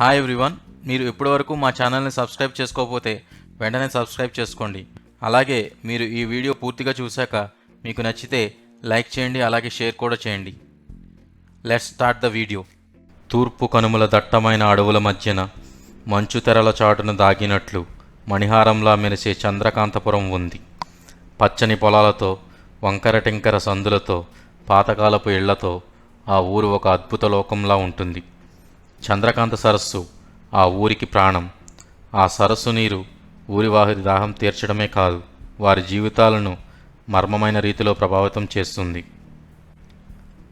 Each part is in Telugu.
హాయ్ ఎవ్రీవన్ మీరు ఇప్పటివరకు మా ఛానల్ని సబ్స్క్రైబ్ చేసుకోకపోతే వెంటనే సబ్స్క్రైబ్ చేసుకోండి. అలాగే మీరు ఈ వీడియో పూర్తిగా చూశాక మీకు నచ్చితే లైక్ చేయండి అలాగే షేర్ కూడా చేయండి. లెట్స్ స్టార్ట్ ద వీడియో తూర్పు కనుమల దట్టమైన అడవుల మధ్యన మంచు తెరల చాటున దాగినట్లు మణిహారంలా మెరిసే చంద్రకాంతపురం ఉంది. పచ్చని పొలాలతో వంకర టింకర సందులతో పాతకాలపు ఇళ్ళతో ఆ ఊరు ఒక అద్భుత లోకంలా ఉంటుంది. చంద్రకాంత సరస్సు ఆ ఊరికి ప్రాణం. ఆ సరస్సు నీరు ఊరి దాహం తీర్చడమే కాదు వారి జీవితాలను మర్మమైన రీతిలో ప్రభావితం చేస్తుంది.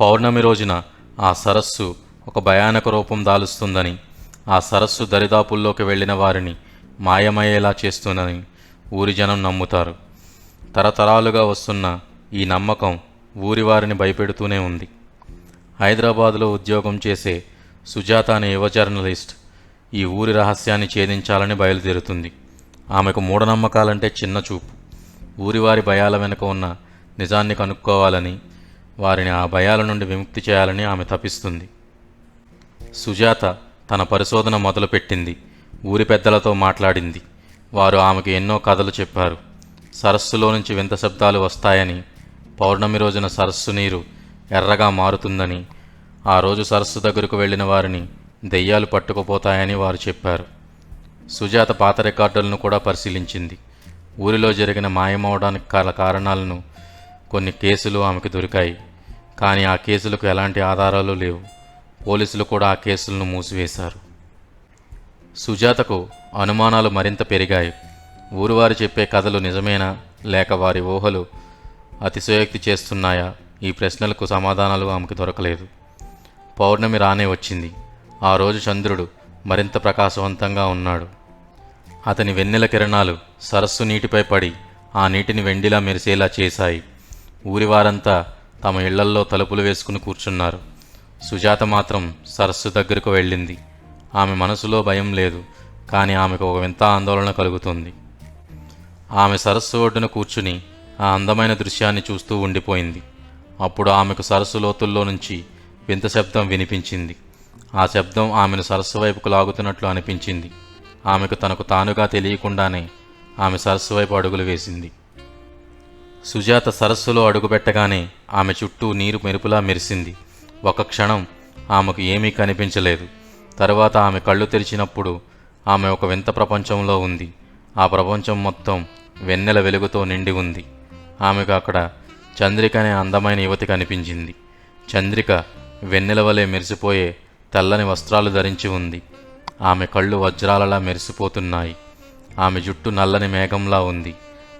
పౌర్ణమి రోజున ఆ సరస్సు ఒక భయానక రూపం దాలుస్తుందని ఆ సరస్సు దరిదాపుల్లోకి వెళ్ళిన వారిని మాయమయ్యేలా చేస్తుందని ఊరి జనం నమ్ముతారు. తరతరాలుగా వస్తున్న ఈ నమ్మకం ఊరివారిని భయపెడుతూనే ఉంది. హైదరాబాదులో ఉద్యోగం చేసే సుజాత అనే యువ జర్నలిస్ట్ ఈ ఊరి రహస్యాన్ని ఛేదించాలని బయలుదేరుతుంది. ఆమెకు మూఢనమ్మకాలంటే చిన్న చూపు. ఊరివారి భయాల వెనుక ఉన్న నిజాన్ని కనుక్కోవాలని వారిని ఆ భయాల నుండి విముక్తి చేయాలని ఆమె తపిస్తుంది. సుజాత తన పరిశోధన మొదలుపెట్టింది. ఊరి పెద్దలతో మాట్లాడింది. వారు ఆమెకు ఎన్నో కథలు చెప్పారు. సరస్సులో నుంచి వింత శబ్దాలు వస్తాయని పౌర్ణమి రోజున సరస్సు నీరు ఎర్రగా మారుతుందని ఆ రోజు సరస్సు దగ్గరకు వెళ్ళిన వారిని దెయ్యాలు పట్టుకుపోతాయని వారు చెప్పారు. సుజాత పాత రికార్డులను కూడా పరిశీలించింది. ఊరిలో జరిగిన మాయమవడానికి గల కారణాలను కొన్ని కేసులు ఆమెకు దొరికాయి. కానీ ఆ కేసులకు ఎలాంటి ఆధారాలు లేవు. పోలీసులు కూడా ఆ కేసులను మూసివేశారు. సుజాతకు అనుమానాలు మరింత పెరిగాయి. ఊరువారు చెప్పే కథలు నిజమేనా? లేక వారి ఊహలు అతిశయోక్తి చేస్తున్నాయా? ఈ ప్రశ్నలకు సమాధానాలు ఆమెకు దొరకలేదు. పౌర్ణమి రానే వచ్చింది. ఆ రోజు చంద్రుడు మరింత ప్రకాశవంతంగా ఉన్నాడు. అతని వెన్నెల కిరణాలు సరస్సు నీటిపై పడి ఆ నీటిని వెండిలా మెరిసేలా చేశాయి. ఊరివారంతా తమ ఇళ్ళల్లో తలుపులు వేసుకుని కూర్చున్నారు. సుజాత మాత్రం సరస్సు దగ్గరకు వెళ్ళింది. ఆమె మనసులో భయం లేదు కానీ ఆమెకు ఒక వింత ఆందోళన కలుగుతుంది. ఆమె సరస్సు ఒడ్డున కూర్చుని ఆ అందమైన దృశ్యాన్ని చూస్తూ ఉండిపోయింది. అప్పుడు ఆమెకు సరస్సు లోతుల్లో నుంచి వింత శబ్దం వినిపించింది. ఆ శబ్దం ఆమెను సరస్సు వైపుకు లాగుతున్నట్లు అనిపించింది. ఆమెకు తనకు తానుగా తెలియకుండానే ఆమె సరస్సు వైపు అడుగులు వేసింది. సుజాత సరస్సులో అడుగుపెట్టగానే ఆమె చుట్టూ నీరు మెరుపులా మెరిసింది. ఒక క్షణం ఆమెకు ఏమీ కనిపించలేదు. తరువాత ఆమె కళ్ళు తెరిచినప్పుడు ఆమె ఒక వింత ప్రపంచంలో ఉంది. ఆ ప్రపంచం మొత్తం వెన్నెల వెలుగుతో నిండి ఉంది. ఆమెకు అక్కడ చంద్రిక అనే అందమైన యువతి కనిపించింది. చంద్రిక వెన్నెల వలె మెరిసిపోయే తెల్లని వస్త్రాలు ధరించి ఉంది. ఆమె కళ్ళు వజ్రాలలా మెరిసిపోతున్నాయి. ఆమె జుట్టు నల్లని మేఘంలా ఉంది.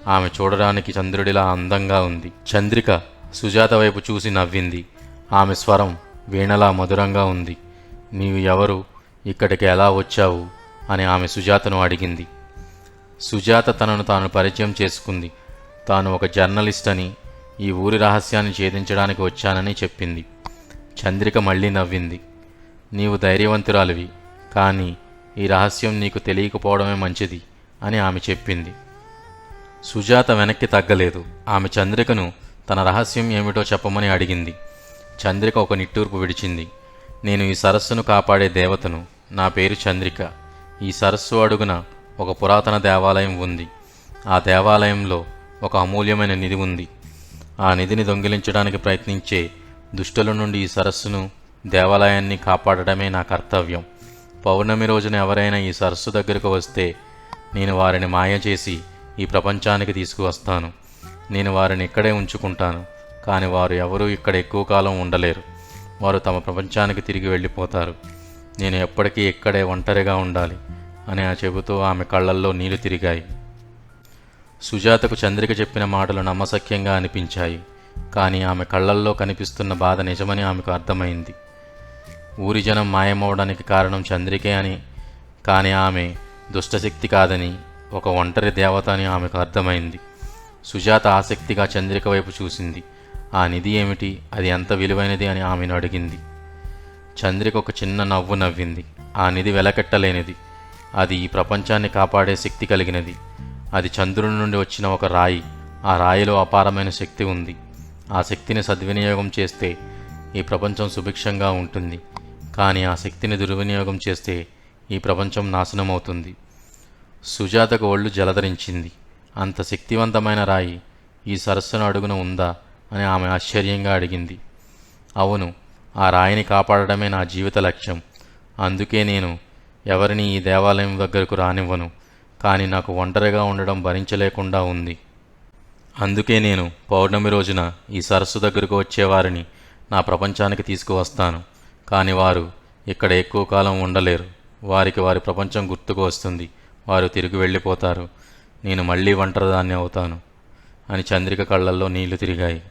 ఆమె చూడడానికి చంద్రుడిలా అందంగా ఉంది. చంద్రిక సుజాత వైపు చూసి నవ్వింది. ఆమె స్వరం వీణలా మధురంగా ఉంది. నీవు ఎవరు? ఇక్కడికి ఎలా వచ్చావు? అని ఆమె సుజాతను అడిగింది. సుజాత తనను తాను పరిచయం చేసుకుంది. తాను ఒక జర్నలిస్ట్ అని ఈ ఊరి రహస్యాన్ని ఛేదించడానికి వచ్చానని చెప్పింది. చంద్రిక మళ్ళీ నవ్వింది. నీవు ధైర్యవంతురాలివి కానీ ఈ రహస్యం నీకు తెలియకపోవడమే మంచిది అని ఆమె చెప్పింది. సుజాత వెనక్కి తగ్గలేదు. ఆమె చంద్రికను తన రహస్యం ఏమిటో చెప్పమని అడిగింది. చంద్రిక ఒక నిట్టూర్పు విడిచింది. నేను ఈ సరస్సును కాపాడే దేవతను. నా పేరు చంద్రిక. ఈ సరస్సు అడుగున ఒక పురాతన దేవాలయం ఉంది. ఆ దేవాలయంలో ఒక అమూల్యమైన నిధి ఉంది. ఆ నిధిని దొంగిలించడానికి ప్రయత్నించే దుష్టుల నుండి ఈ సరస్సును దేవాలయాన్ని కాపాడటమే నా కర్తవ్యం. పౌర్ణమి రోజున ఎవరైనా ఈ సరస్సు దగ్గరకు వస్తే నేను వారిని మాయ చేసి ఈ ప్రపంచానికి తీసుకువస్తాను. నేను వారిని ఇక్కడే ఉంచుకుంటాను కానీ వారు ఎవరూ ఇక్కడ ఎక్కువ కాలం ఉండలేరు. వారు తమ ప్రపంచానికి తిరిగి వెళ్ళిపోతారు. నేను ఎప్పటికీ ఇక్కడే ఒంటరిగా ఉండాలి అని ఆ చెబుతూ ఆమె కళ్ళల్లో నీళ్ళు తిరిగాయి. సుజాతకు చంద్రిక చెప్పిన మాటలు నమ్మశక్యంగా అనిపించాయి. కానీ ఆమె కళ్ళల్లో కనిపిస్తున్న బాధ నిజమని ఆమెకు అర్థమైంది. ఊరి జనం మాయమవడానికి కారణం చంద్రికే అని కానీ ఆమె దుష్టశక్తి కాదని ఒక ఒంటరి దేవత అని ఆమెకు అర్థమైంది. సుజాత ఆసక్తిగా చంద్రిక వైపు చూసింది. ఆ నిధి ఏమిటి? అది ఎంత విలువైనది అని ఆమెను అడిగింది. చంద్రిక ఒక చిన్న నవ్వు నవ్వింది. ఆ నిధి వెలకెట్టలేనిది. అది ఈ ప్రపంచాన్ని కాపాడే శక్తి కలిగినది. అది చంద్రుని నుండి వచ్చిన ఒక రాయి. ఆ రాయిలో అపారమైన శక్తి ఉంది. ఆ శక్తిని సద్వినియోగం చేస్తే ఈ ప్రపంచం సుభిక్షంగా ఉంటుంది. కానీ ఆ శక్తిని దుర్వినియోగం చేస్తే ఈ ప్రపంచం నాశనమవుతుంది. సుజాతకు ఒళ్ళు జలధరించింది. అంత శక్తివంతమైన రాయి ఈ సరస్సును అడుగున ఉందా అని ఆమె ఆశ్చర్యంగా అడిగింది. అవును ఆ రాయిని కాపాడడమే నా జీవిత లక్ష్యం. అందుకే నేను ఎవరిని ఈ దేవాలయం దగ్గరకు రానివ్వను. కానీ నాకు ఒంటరిగా ఉండడం భరించలేకుండా ఉంది. అందుకే నేను పౌర్ణమి రోజున ఈ సరస్సు దగ్గరకు వచ్చేవారిని నా ప్రపంచానికి తీసుకువస్తాను. కానీ వారు ఇక్కడ ఎక్కువ కాలం ఉండలేరు. వారికి వారి ప్రపంచం గుర్తుకు వస్తుంది. వారు తిరిగి వెళ్ళిపోతారు. నేను మళ్ళీ ఒంటరిదాన్ని అవుతాను అని చంద్రిక కళ్ళల్లో నీళ్ళు తిరిగాయి.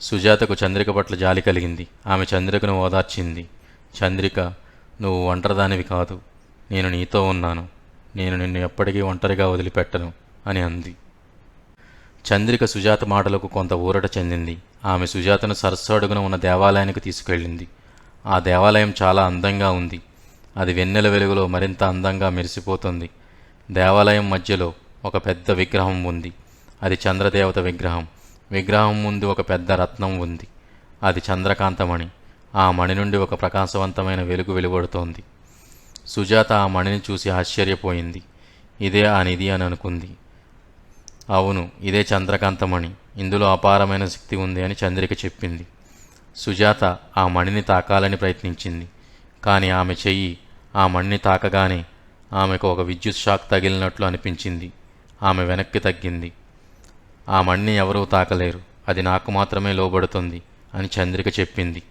సుజాతకు చంద్రిక పట్ల జాలి కలిగింది. ఆమె చంద్రికను ఓదార్చింది. చంద్రిక నువ్వు ఒంటరిదానివి కాదు. నేను నీతో ఉన్నాను. నేను నిన్ను ఎప్పటికీ ఒంటరిగా వదిలిపెట్టను అని అంది. చంద్రిక సుజాత మాటలకు కొంత ఊరట చెందింది. ఆమె సుజాతను సరస్సు అడుగున ఉన్న దేవాలయానికి తీసుకెళ్ళింది. ఆ దేవాలయం చాలా అందంగా ఉంది. అది వెన్నెల వెలుగులో మరింత అందంగా మెరిసిపోతుంది. దేవాలయం మధ్యలో ఒక పెద్ద విగ్రహం ఉంది. అది చంద్రదేవత విగ్రహం. విగ్రహం ముందు ఒక పెద్ద రత్నం ఉంది. అది చంద్రకాంతమణి. ఆ మణి నుండి ఒక ప్రకాశవంతమైన వెలుగు వెలువడుతోంది. సుజాత ఆ మణిని చూసి ఆశ్చర్యపోయింది. ఇదే ఆ నిధి అని అనుకుంది. అవును ఇదే చంద్రకాంతమణి. ఇందులో అపారమైన శక్తి ఉంది అని చంద్రిక చెప్పింది. సుజాత ఆ మణిని తాకాలని ప్రయత్నించింది. కానీ ఆమె చెయ్యి ఆ మణిని తాకగానే ఆమెకు ఒక విద్యుత్ షాక్ తగిలినట్లు అనిపించింది. ఆమె వెనక్కి తగ్గింది. ఆ మణిని ఎవరూ తాకలేరు. అది నాకు మాత్రమే లోబడుతుంది అని చంద్రిక చెప్పింది.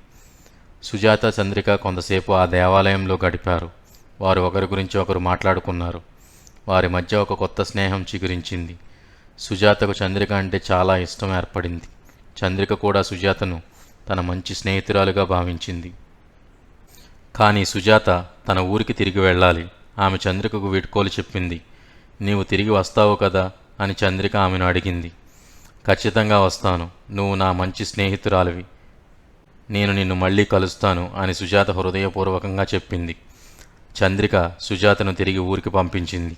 సుజాత చంద్రిక కొంతసేపు ఆ దేవాలయంలో గడిపారు. వారు ఒకరి గురించి ఒకరు మాట్లాడుకున్నారు. వారి మధ్య ఒక కొత్త స్నేహం చిగురించింది. సుజాతకు చంద్రిక అంటే చాలా ఇష్టం ఏర్పడింది. చంద్రిక కూడా సుజాతను తన మంచి స్నేహితురాలుగా భావించింది. కానీ సుజాత తన ఊరికి తిరిగి వెళ్ళాలి. ఆమె చంద్రికకు వీడ్కోలు చెప్పింది. నీవు తిరిగి వస్తావు కదా? అని చంద్రిక ఆమెను అడిగింది. ఖచ్చితంగా వస్తాను. నువ్వు నా మంచి స్నేహితురాలివి. నేను నిన్ను మళ్ళీ కలుస్తాను అని సుజాత హృదయపూర్వకంగా చెప్పింది. చంద్రిక సుజాతను తిరిగి ఊరికి పంపించింది.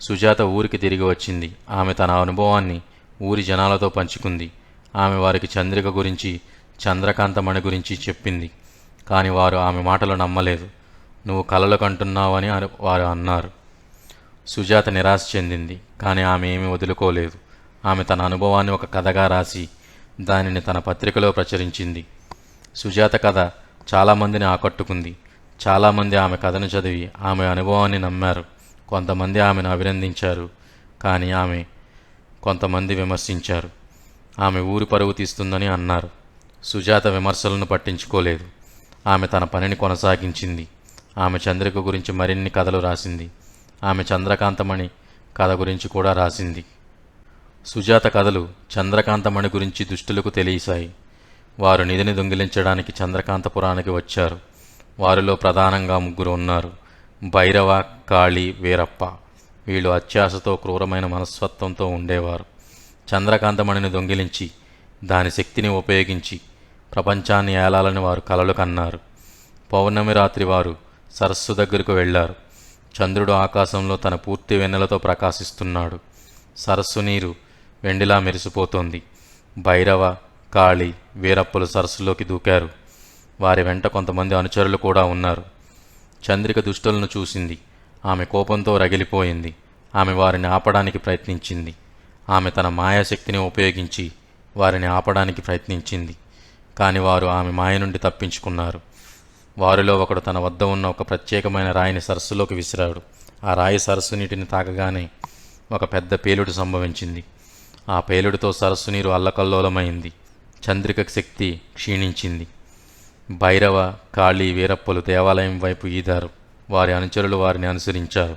సుజాత ఊరికి తిరిగి వచ్చింది. ఆమె తన అనుభవాన్ని ఊరి జనాలతో పంచుకుంది. ఆమె వారికి చంద్రిక గురించి చంద్రకాంతమణి గురించి చెప్పింది. కానీ వారు ఆమె మాటలు నమ్మలేదు. నువ్వు కలలు కంటున్నావని వారు అన్నారు. సుజాత నిరాశ చెందింది. కానీ ఆమె ఏమీ వదులుకోలేదు. ఆమె తన అనుభవాన్ని ఒక కథగా రాసి దానిని తన పత్రికలో ప్రచురించింది. సుజాత కథ చాలామందిని ఆకట్టుకుంది. చాలామంది ఆమె కథను చదివి ఆమె అనుభవాన్ని నమ్మారు. కొంతమంది ఆమెను అభినందించారు కానీ ఆమె కొంతమంది విమర్శించారు. ఆమె ఊరి పరుగు తీస్తుందని అన్నారు. సుజాత విమర్శలను పట్టించుకోలేదు. ఆమె తన పనిని కొనసాగించింది. ఆమె చంద్రిక గురించి మరిన్ని కథలు రాసింది. ఆమె చంద్రకాంతమణి కథ గురించి కూడా రాసింది. సుజాత కథలు చంద్రకాంతమణి గురించి దుష్టులకు తెలియసాయి. వారు నిధిని దొంగిలించడానికి చంద్రకాంతపురానికి వచ్చారు. వారిలో ప్రధానంగా ముగ్గురు ఉన్నారు. భైరవ కాళీ వీరప్ప. వీళ్ళు అత్యాశతో క్రూరమైన మనస్తత్వంతో ఉండేవారు. చంద్రకాంతమణిని దొంగిలించి దాని శక్తిని ఉపయోగించి ప్రపంచాన్ని ఏలాలని వారు కలలు కన్నారు. పౌర్ణమి రాత్రి వారు సరస్సు దగ్గరకు వెళ్ళారు. చంద్రుడు ఆకాశంలో తన పూర్తి వెన్నెలతో ప్రకాశిస్తున్నాడు. సరస్సు నీరు వెండిలా మెరిసిపోతోంది. భైరవ కాళి వీరప్పలు సరస్సులోకి దూకారు. వారి వెంట కొంతమంది అనుచరులు కూడా ఉన్నారు. చంద్రిక దుష్టులను చూసింది. ఆమె కోపంతో రగిలిపోయింది. ఆమె వారిని ఆపడానికి ప్రయత్నించింది. ఆమె తన మాయాశక్తిని ఉపయోగించి వారిని ఆపడానికి ప్రయత్నించింది. కానీ వారు ఆమె మాయ నుండి తప్పించుకున్నారు. వారిలో ఒకడు తన వద్ద ఉన్న ఒక ప్రత్యేకమైన రాయిని సరస్సులోకి విసిరాడు. ఆ రాయి సరస్సు నీటిని తాకగానే ఒక పెద్ద పేలుడు సంభవించింది. ఆ పేలుడుతో సరస్సు నీరు అల్లకల్లోలమైంది. చంద్రిక శక్తి క్షీణించింది. భైరవ కాళీ వీరప్పలు దేవాలయం వైపు ఈదారు. వారి అనుచరులు వారిని అనుసరించారు.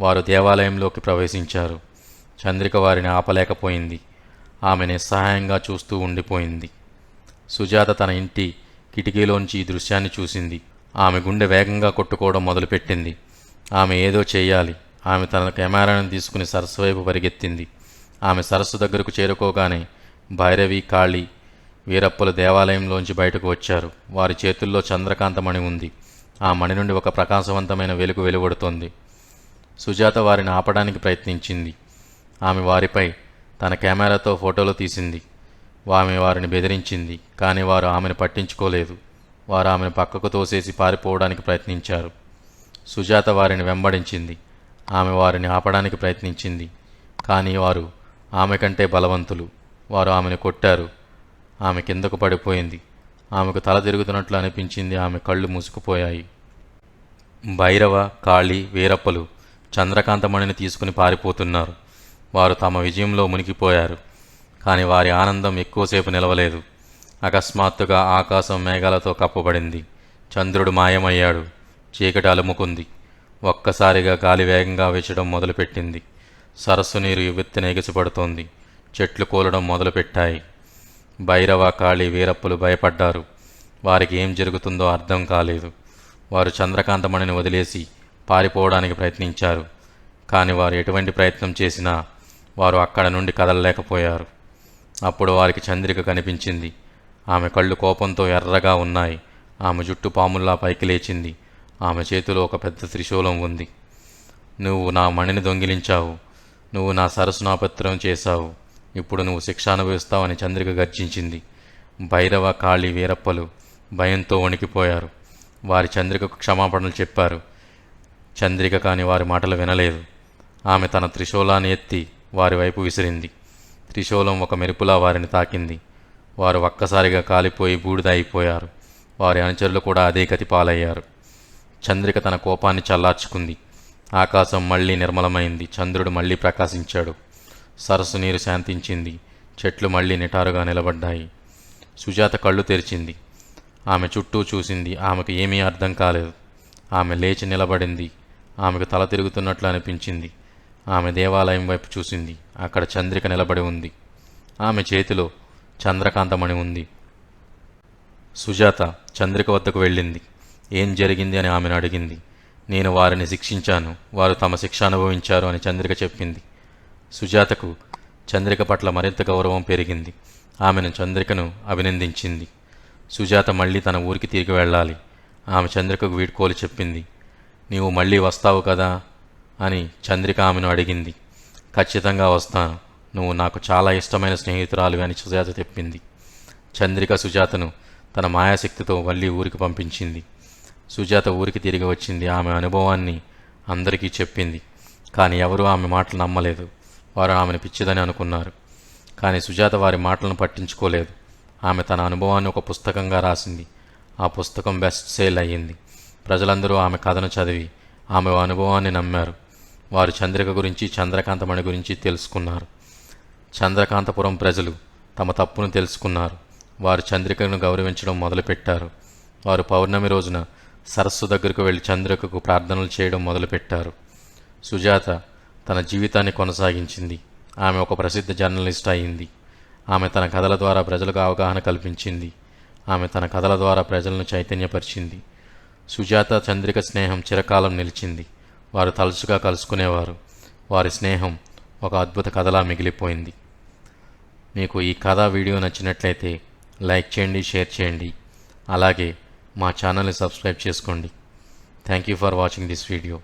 వారు దేవాలయంలోకి ప్రవేశించారు. చంద్రిక వారిని ఆపలేకపోయింది. ఆమె నిస్సహాయంగా చూస్తూ ఉండిపోయింది. సుజాత తన ఇంటి కిటికీలోంచి ఈ దృశ్యాన్ని చూసింది. ఆమె గుండె వేగంగా కొట్టుకోవడం మొదలుపెట్టింది. ఆమె ఏదో చేయాలి. ఆమె తన కెమెరాను తీసుకుని సరస్సు వైపు పరిగెత్తింది. ఆమె సరస్సు దగ్గరకు చేరుకోగానే భైరవి కాళీ వీరప్పలు దేవాలయంలోంచి బయటకు వచ్చారు. వారి చేతుల్లో చంద్రకాంతమణి ఉంది. ఆ మణి నుండి ఒక ప్రకాశవంతమైన వెలుగు వెలువడుతోంది. సుజాత వారిని ఆపడానికి ప్రయత్నించింది. ఆమె వారిపై తన కెమెరాతో ఫోటోలు తీసింది. ఆమె వారిని బెదిరించింది కానీ వారు ఆమెను పట్టించుకోలేదు. వారు ఆమెను పక్కకు తోసేసి పారిపోవడానికి ప్రయత్నించారు. సుజాత వారిని వెంబడించింది. ఆమె వారిని ఆపడానికి ప్రయత్నించింది కానీ వారు ఆమె కంటే బలవంతులు. వారు ఆమెను కొట్టారు. ఆమె కిందకు పడిపోయింది. ఆమెకు తల తిరుగుతున్నట్లు అనిపించింది ఆమె కళ్ళు మూసుకుపోయాయి. భైరవ కాళీ వీరప్పలు చంద్రకాంతమణిని తీసుకుని పారిపోతున్నారు. వారు తమ విజయంలో మునిగిపోయారు కానీ వారి ఆనందం ఎక్కువసేపు నిలవలేదు. అకస్మాత్తుగా ఆకాశం మేఘాలతో కప్పబడింది. చంద్రుడు మాయమయ్యాడు చీకటి అలుముకుంది. ఒక్కసారిగా గాలి వేగంగా వీచడం మొదలుపెట్టింది. సరస్సు నీరు ఎవ్వెత్తున ఎగిసిపడుతోంది. చెట్లు కూలడం మొదలుపెట్టాయి. భైరవ కాళీ వీరప్పలు భయపడ్డారు. వారికి ఏం జరుగుతుందో అర్థం కాలేదు. వారు చంద్రకాంతమణిని వదిలేసి పారిపోవడానికి ప్రయత్నించారు. కానీ వారు ఎటువంటి ప్రయత్నం చేసినా వారు అక్కడ నుండి కదలలేకపోయారు. అప్పుడు వారికి చంద్రిక కనిపించింది. ఆమె కళ్ళు కోపంతో ఎర్రగా ఉన్నాయి. ఆమె జుట్టు పాముల్లా పైకి లేచింది. ఆమె చేతిలో ఒక పెద్ద త్రిశూలం ఉంది. నువ్వు నా మణిని దొంగిలించావు. నువ్వు నా సరస్సునాపత్రం చేశావు. ఇప్పుడు నువ్వు శిక్ష అనుభవిస్తావని చంద్రిక గర్జించింది. భైరవ కాళీ వీరప్పలు భయంతో వణికిపోయారు. వారి చంద్రికకు క్షమాపణలు చెప్పారు. చంద్రిక కాని వారి మాటలు వినలేదు. ఆమె తన త్రిశూలాన్ని ఎత్తి వారి వైపు విసిరింది. త్రిశూలం ఒక మెరుపులా వారిని తాకింది. వారు ఒక్కసారిగా కాలిపోయి బూడిద అయిపోయారు. వారి అనుచరులు కూడా అదే గతి పాలయ్యారు. చంద్రిక తన కోపాన్ని చల్లార్చుకుంది. ఆకాశం మళ్ళీ నిర్మలమైంది. చంద్రుడు మళ్ళీ ప్రకాశించాడు. సరస్సు నీరు శాంతించింది. చెట్లు మళ్ళీ నిటారుగా నిలబడ్డాయి. సుజాత కళ్ళు తెరిచింది. ఆమె చుట్టూ చూసింది. ఆమెకు ఏమీ అర్థం కాలేదు. ఆమె లేచి నిలబడింది. ఆమెకు తల తిరుగుతున్నట్లు అనిపించింది. ఆమె దేవాలయం వైపు చూసింది. అక్కడ చంద్రిక నిలబడి ఉంది. ఆమె చేతిలో చంద్రకాంతమణి ఉంది. సుజాత చంద్రిక వద్దకు వెళ్ళింది. ఏం జరిగింది అని ఆమెను అడిగింది. నేను వారిని శిక్షించాను. వారు తమ శిక్ష అనుభవించారు అని చంద్రిక చెప్పింది. సుజాతకు చంద్రిక పట్ల మరింత గౌరవం పెరిగింది. ఆమెను చంద్రికను అభినందించింది. సుజాత మళ్ళీ తన ఊరికి తిరిగి వెళ్ళాలి. ఆమె చంద్రికకు వీడ్కోలు చెప్పింది. నీవు మళ్ళీ వస్తావు కదా? అని చంద్రిక ఆమెను అడిగింది. ఖచ్చితంగా వస్తాను నువ్వు నాకు చాలా ఇష్టమైన స్నేహితురాలు అని సుజాత చెప్పింది. చంద్రిక సుజాతను తన మాయాశక్తితో మళ్ళీ ఊరికి పంపించింది. సుజాత ఊరికి తిరిగి వచ్చింది. ఆమె అనుభవాన్ని అందరికీ చెప్పింది. కానీ ఎవరూ ఆమె మాటలు నమ్మలేదు. వారు ఆమెను పిచ్చిదని అనుకున్నారు. కానీ సుజాత వారి మాటలను పట్టించుకోలేదు. ఆమె తన అనుభవాన్ని ఒక పుస్తకంగా రాసింది. ఆ పుస్తకం బెస్ట్ సేల్ అయ్యింది. ప్రజలందరూ ఆమె కథను చదివి ఆమె అనుభవాన్ని నమ్మారు. వారు చంద్రిక గురించి చంద్రకాంతమణి గురించి తెలుసుకున్నారు. చంద్రకాంతపురం ప్రజలు తమ తప్పును తెలుసుకున్నారు. వారు చంద్రికను గౌరవించడం మొదలుపెట్టారు. వారు పౌర్ణమి రోజున సరస్సు దగ్గరకు వెళ్ళి చంద్రికకు ప్రార్థనలు చేయడం మొదలుపెట్టారు. సుజాత తన జీవితాన్ని కొనసాగించింది. ఆమె ఒక ప్రసిద్ధ జర్నలిస్ట్ అయింది. ఆమె తన కథల ద్వారా ప్రజలకు అవగాహన కల్పించింది. ఆమె తన కథల ద్వారా ప్రజలను చైతన్యపరిచింది. సుజాత చంద్రిక స్నేహం చిరకాలం నిలిచింది. వారు తలుచుగా కలుసుకునేవారు. వారి స్నేహం ఒక అద్భుత కథలా మిగిలిపోయింది. మీకు ఈ కథ వీడియో నచ్చినట్లయితే లైక్ చేయండి షేర్ చేయండి. అలాగే మా ఛానల్ని సబ్స్క్రైబ్ చేసుకోండి. Thank you for watching this video.